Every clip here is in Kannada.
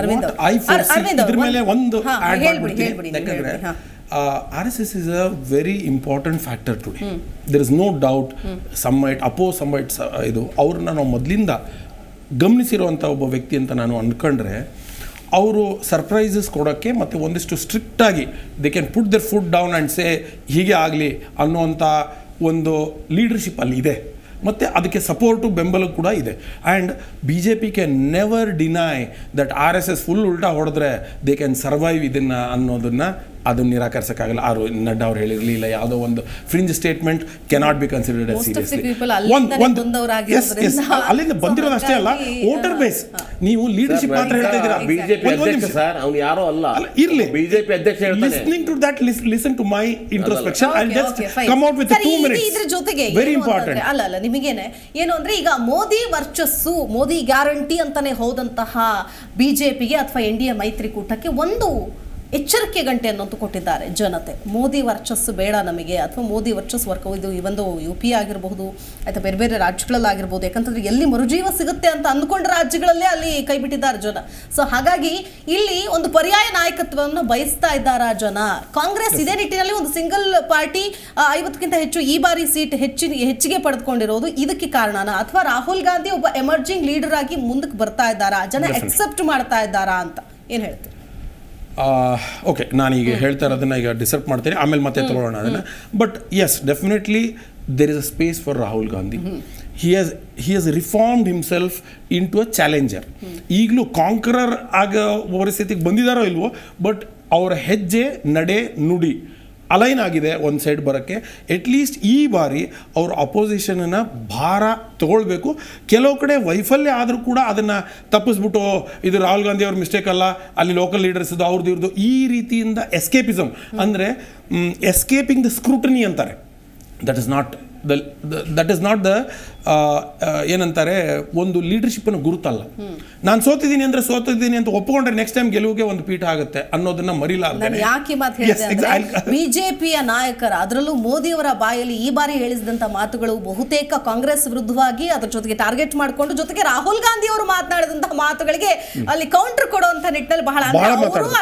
ಅರವಿಂದ್ ಇದ್ರ ಮೇಲೆ ಒಂದು ಯಾಕಂದ್ರೆ R S S is a very important factor today there is no doubt some might oppose some might ಇದು ಅವ್ರನ್ನ ನಾವು ಮೊದಲಿಂದ ಗಮನಿಸಿರುವಂಥ ಒಬ್ಬ ವ್ಯಕ್ತಿ ಅಂತ ನಾನು ಅಂದ್ಕೊಂಡ್ರೆ ಅವರು ಸರ್ಪ್ರೈಸಸ್ ಕೊಡೋಕ್ಕೆ ಮತ್ತು ಒಂದಿಷ್ಟು ಸ್ಟ್ರಿಕ್ಟಾಗಿ they can put their food down and say ಹೀಗೆ ಆಗಲಿ ಅನ್ನುವಂಥ ಒಂದು ಲೀಡರ್ಶಿಪ್ ಅಲ್ಲಿ ಇದೆ. ಮತ್ತು ಅದಕ್ಕೆ ಸಪೋರ್ಟು ಬೆಂಬಲ ಕೂಡ ಇದೆ. And B J P can never deny that R S S full ಉಲ್ಟಾ ಹೊಡೆದ್ರೆ ದೇ ಕ್ಯಾನ್ ಸರ್ವೈವ್ ಇದನ್ನು ಅನ್ನೋದನ್ನು ಅದನ್ನು ನಿರಾಕರಿಸೋಕ್ಕಾಗಲ್ಲ. ಆರು ನಡ್ಡ ಅವ್ರು ಹೇಳಿರಲಿಲ್ಲ ಯಾವುದೋ ಒಂದು fringe statement cannot be considered seriously ಅಲ್ಲಿಂದ ಬಂದಿರೋದು ಅಷ್ಟೇ ಅಲ್ಲ ವೋಟರ್ ಬೇಸ್ ನೀವು ಲೀಡರ್ಶಿಪ್ ಮಾತ್ರ ಹೇಳ್ತಾ ಇದ್ದೀರಾ? ಬಿಜೆಪಿ ಸರ್ ಅವ್ನು ಯಾರೋ ಅಲ್ಲ. ಅಲ್ಲ, ಇರ್ಲಿ. ಬಿಜೆಪಿ ಅಧ್ಯಕ್ಷ ಹೇಳ್ತಾನೆ. Listening to that listen to my introspection I just come out with 2 minutes ಇದ್ರ ಜೊತೆಗೆ ವೆರಿ ಇಂಪಾರ್ಟೆಂಟ್ ಅಲ್ಲ ಅಲ್ಲ ನಿಮಗೇನೆ ಏನು ಅಂದ್ರೆ ಈಗ ಮೋದಿ ವರ್ಚಸ್ಸು ಮೋದಿ ಗ್ಯಾರಂಟಿ ಅಂತಾನೆ ಹೋದಂತಹ ಬಿಜೆಪಿಗೆ ಅಥವಾ ಎನ್ ಡಿ ಎ ಮೈತ್ರಿಕೂಟಕ್ಕೆ ಒಂದು ಎಚ್ಚರಿಕೆ ಗಂಟೆ ಅನ್ನೋದು ಕೊಟ್ಟಿದ್ದಾರೆ ಜನತೆ. ಮೋದಿ ವರ್ಚಸ್ಸು ಬೇಡ ನಮಗೆ ಅಥವಾ ಮೋದಿ ವರ್ಚಸ್ಸು ವರ್ಕ್ ಇದು ಈ ಒಂದು ಯು ಪಿ ಆಗಿರಬಹುದು ಅಥವಾ ಬೇರೆ ಬೇರೆ ರಾಜ್ಯಗಳಲ್ಲಾಗಿರ್ಬೋದು ಯಾಕಂತಂದ್ರೆ ಎಲ್ಲಿ ಮರುಜೀವ ಸಿಗುತ್ತೆ ಅಂತ ಅಂದ್ಕೊಂಡ ರಾಜ್ಯಗಳಲ್ಲೇ ಅಲ್ಲಿ ಕೈ ಬಿಟ್ಟಿದ್ದಾರೆ ಜನ. ಸೊ ಹಾಗಾಗಿ ಇಲ್ಲಿ ಒಂದು ಪರ್ಯಾಯ ನಾಯಕತ್ವವನ್ನು ಬಯಸ್ತಾ ಇದ್ದಾರಾ ಜನ? ಕಾಂಗ್ರೆಸ್ ಇದೇ ನಿಟ್ಟಿನಲ್ಲಿ ಒಂದು ಸಿಂಗಲ್ ಪಾರ್ಟಿ ಐವತ್ತಕ್ಕಿಂತ ಹೆಚ್ಚು ಈ ಬಾರಿ ಸೀಟ್ ಹೆಚ್ಚಿನ ಹೆಚ್ಚಿಗೆ ಪಡೆದುಕೊಂಡಿರೋದು ಇದಕ್ಕೆ ಕಾರಣನ? ಅಥವಾ ರಾಹುಲ್ ಗಾಂಧಿ ಒಬ್ಬ ಎಮರ್ಜಿಂಗ್ ಲೀಡರ್ ಆಗಿ ಮುಂದಕ್ಕೆ ಬರ್ತಾ ಇದ್ದಾರಾ? ಜನ. ಎಕ್ಸೆಪ್ಟ್ ಮಾಡ್ತಾ ಇದ್ದಾರಾ ಅಂತ ಏನ್ ಹೇಳ್ತೀವಿ ಓಕೆ ನಾನೀಗ ಹೇಳ್ತಾ ಇರೋದನ್ನ ಈಗ ಡಿಸರ್ಟ್ ಮಾಡ್ತೀನಿ. ಆಮೇಲೆ ಮತ್ತೆ ತಗೊಳ್ಳೋಣ ಅದನ್ನು. But yes definitely there is a space for Rahul Gandhi he has he has reformed himself into a challenger ಈಗಲೂ ಕಾಂಕರರ್ ಆಗ ಪರಿಸ್ಥಿತಿಗೆ ಬಂದಿದ್ದಾರೋ ಇಲ್ವೋ ಬಟ್ ಅವರ ಹೆಜ್ಜೆ ನಡೆ ನುಡಿ ಅಲೈನ್ ಆಗಿದೆ ಒಂದು ಸೈಡ್ ಬರೋಕ್ಕೆ. ಅಟ್ಲೀಸ್ಟ್ ಈ ಬಾರಿ ಅವರು ಅಪೋಸಿಷನನ್ನು ಭಾರ ತಗೊಳ್ಬೇಕು. ಕೆಲವು ಕಡೆ ವೈಫಲ್ಯ ಆದರೂ ಕೂಡ ಅದನ್ನು ತಪ್ಪಿಸ್ಬಿಟ್ಟು, ಇದು ರಾಹುಲ್ ಗಾಂಧಿ ಅವ್ರ ಮಿಸ್ಟೇಕ್ ಅಲ್ಲ, ಅಲ್ಲಿ ಲೋಕಲ್ ಲೀಡರ್ಸ್ ಇದು ಅವ್ರದ್ದು ಇವ್ರದ್ದು ಈ ರೀತಿಯಿಂದ ಎಸ್ಕೇಪಿಸಮ್ ಅಂದರೆ ಎಸ್ಕೇಪಿಂಗ್ ದ ಸ್ಕ್ರೂಟನಿ ಅಂತಾರೆ. That is not the that is not the ಏನಂತಾರೆ ಒಂದು ಲೀಡರ್ಶಿಪ್ಪನ್ನು ಗುರುತಲ್ಲ. ನಾನು ಸೋತಿದ್ದೀನಿ ಅಂದರೆ ಸೋತಿದ್ದೀನಿ ಅಂತ ಒಪ್ಪಿಕೊಂಡ್ರೆ ನೆಕ್ಸ್ಟ್ ಟೈಮ್ ಗೆಲುವಿಗೆ ಒಂದು ಪೀಠ ಆಗುತ್ತೆ ಅನ್ನೋದನ್ನ ನಾನು ಮರಿಲಾರ್ದೆ ಯಾಕೆ ಮಾತು ಬಿಜೆಪಿಯ ನಾಯಕರ ಅದರಲ್ಲೂ ಮೋದಿಯವರ ಬಾಯಲ್ಲಿ ಈ ಬಾರಿ ಹೇಳಿದಂತ ಮಾತುಗಳು ಬಹುತೇಕ ಕಾಂಗ್ರೆಸ್ ವಿರುದ್ಧವಾಗಿ ಅದ್ರ ಜೊತೆಗೆ ಟಾರ್ಗೆಟ್ ಮಾಡಿಕೊಂಡು ಜೊತೆಗೆ ರಾಹುಲ್ ಗಾಂಧಿ ಅವರು ಮಾತನಾಡಿದಂತಹ ಮಾತುಗಳಿಗೆ ಅಲ್ಲಿ ಕೌಂಟರ್ ಕೊಡುವಂತ ನಿಟ್ಟಿನಲ್ಲಿ ಬಹಳ.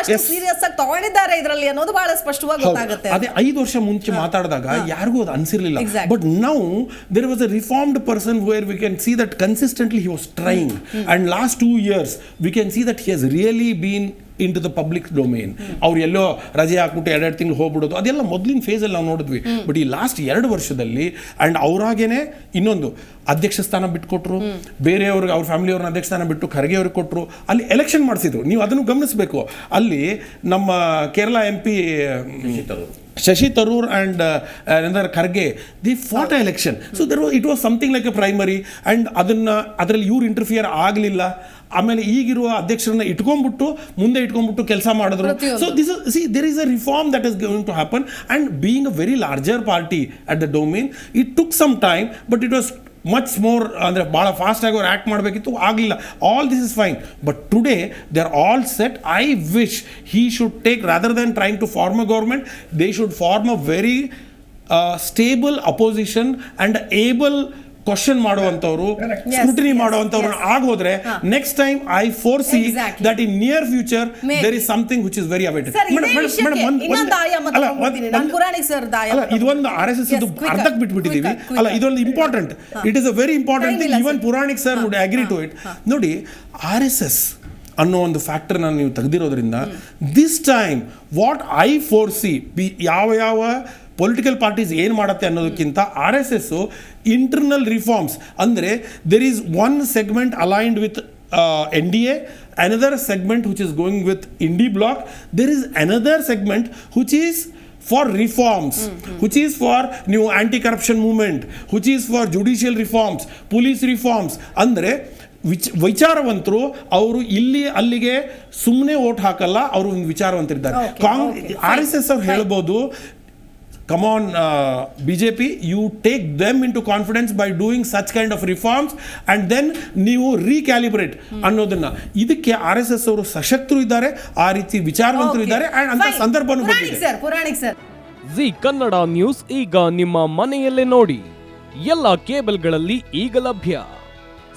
ಅಷ್ಟು ಸೀರಿಯಸ್ ಆಗಿ ತಗೊಂಡಿದ್ದಾರೆ ಇದರಲ್ಲಿ ಅನ್ನೋದು ಬಹಳ ಸ್ಪಷ್ಟವಾಗಿ ಗೊತ್ತಾಗುತ್ತೆ. ಅದೇ ಐದು ವರ್ಷ ಮುಂಚೆ ಮಾತಾಡಿದಾಗ ಯಾರಿಗೂ ಅದು ಅನ್ಸಿರ್ಲಿಲ್ಲ. But now there was a reformed person where we see that that consistently he was trying and last two years we we see that that he really been been into the public domain ಅವ್ರು ಎಲ್ಲೋ ರಜೆ ಹಾಕ್ಬಿಟ್ಟು ಎರಡೆರಡು ತಿಂಗಳು ಹೋಗ್ಬಿಡೋದು ಅದೆಲ್ಲ ಮೊದಲಿನ ಫೇಸಲ್ಲಿ ನಾವು ನೋಡಿದ್ವಿ. ಬಟ್ ಈ ಲಾಸ್ಟ್ ಎರಡು ವರ್ಷದಲ್ಲಿ ಆ್ಯಂಡ್ ಅವ್ರಾಗೇನೆ ಇನ್ನೊಂದು ಅಧ್ಯಕ್ಷ ಸ್ಥಾನ ಬಿಟ್ಕೊಟ್ರು. ಬೇರೆಯವ್ರಿಗೆ ಅವ್ರ ಫ್ಯಾಮಿಲಿಯವ್ರನ್ನ ಅಧ್ಯಕ್ಷ ಸ್ಥಾನ ಬಿಟ್ಟು ಖರ್ಗೆ ಅವ್ರಿಗೆ ಕೊಟ್ಟರು ಅಲ್ಲಿ ಎಲೆಕ್ಷನ್ ಮಾಡಿಸಿದ್ರು. ನೀವು ಅದನ್ನು ಗಮನಿಸಬೇಕು. ಅಲ್ಲಿ ನಮ್ಮ Kerala M P Shashi Tharoor and ಏನಂದ್ರೆ Kharge the fought election so there it was something like a primary and ಅದನ್ನು ಅದರಲ್ಲಿ ಇವ್ರು ಇಂಟರ್ಫಿಯರ್ ಆಗಲಿಲ್ಲ. ಆಮೇಲೆ ಈಗಿರುವ ಅಧ್ಯಕ್ಷರನ್ನ ಇಟ್ಕೊಂಡ್ಬಿಟ್ಟು ಮುಂದೆ ಇಟ್ಕೊಂಡ್ಬಿಟ್ಟು ಕೆಲಸ ಮಾಡಿದ್ರು. So this see there is a reform that is going to happen and being a very larger party at the domain it took some time but it was much more ಅಂದರೆ ಭಾಳ ಫಾಸ್ಟಾಗಿ ಅವ್ರು ಆ್ಯಕ್ಟ್ ಮಾಡಬೇಕಿತ್ತು, ಆಗಲಿಲ್ಲ. All this is fine but today they are all set I wish he should take rather than trying to form a government they should form a very stable opposition and able question ಮಾಡುವಂಥವ್ರು scrutiny ಮಾಡುವಂತವ್ರು ಮಾಡುವಂಥವ್ರು. ಆಗೋದ್ರೆ next time I foresee. That in near future. There is something which is very awaited ಅಲ್ಲ ಇದೊಂದು ಆರ್ ಎಸ್ ಎಸ್ ಅರ್ಧಕ್ಕೆ ಬಿಟ್ಬಿಟ್ಟಿದ್ದೀವಿ. ಅಲ್ಲ ಇದೊಂದು important it is a very important thing even sir. Puranik sir would agree to it ನೋಡಿ ಆರ್ ಎಸ್ ಎಸ್ ಅನ್ನೋ ಒಂದು ಫ್ಯಾಕ್ಟರ್ನ ನೀವು ತೆಗೆದಿರೋದ್ರಿಂದ this time what I foresee be ಯಾವ ಯಾವ ಪೊಲಿಟಿಕಲ್ ಪಾರ್ಟೀಸ್ ಏನು ಮಾಡುತ್ತೆ ಅನ್ನೋದಕ್ಕಿಂತ R S S internal reforms ಅಂದರೆ there is one segment aligned with N D A another segment which is going with INDI bloc there is another segment which is for reforms which is for new anti corruption movement which is for judicial reforms police reforms ಅಂದರೆ ವಿಚ ವಿಚಾರವಂತರು ಅವರು ಇಲ್ಲಿ ಅಲ್ಲಿಗೆ ಸುಮ್ಮನೆ ಓಟ್ ಹಾಕಲ್ಲ ಅವರು ಒಂದು ವಿಚಾರವಂತರಿದ್ದಾರೆ ಕಾಂಗ್ರೆಸ್ ಆರ್ ಎಸ್ ಎಸ್ ಅವ್ರು ಹೇಳ್ಬೋದು come on uh, bjp you take them into confidence by doing such kind of reforms and then ನೀವು ರೀಕ್ಯಾಲಿಬ್ರೇಟ್ ಅನ್ನೋದನ್ನ. ಇದಕ್ಕೆ ಆರ್ ಎಸ್ ಎಸ್ ಅವರು ಸಶಕ್ತರು ಇದ್ದಾರೆ ಆ ರೀತಿ ವಿಚಾರವಂತರು ಇದ್ದಾರೆ ಆ್ಯಂಡ್ ಅಂತ ಸಂದರ್ಭನೂ ಬಂದಿದೆ. Sir Puranik sir. Zee Kannada news ಈಗ ನಿಮ್ಮ ಮನೆಯಲ್ಲೇ ನೋಡಿ. ಎಲ್ಲ ಕೇಬಲ್ಗಳಲ್ಲಿ ಈಗ ಲಭ್ಯ.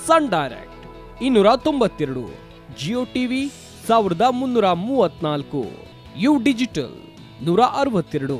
ಸನ್ ಡೈರೆಕ್ಟ್ ಇನ್ನೂರ ತೊಂಬತ್ತೆರಡು. ಜಿಯೋ ಟಿವಿ ಸಾವಿರದ ಮುನ್ನೂರ ಮೂವತ್ನಾಲ್ಕು ಯು ಡಿಜಿಟಲ್ ನೂರ ಅರವತ್ತೆರಡು.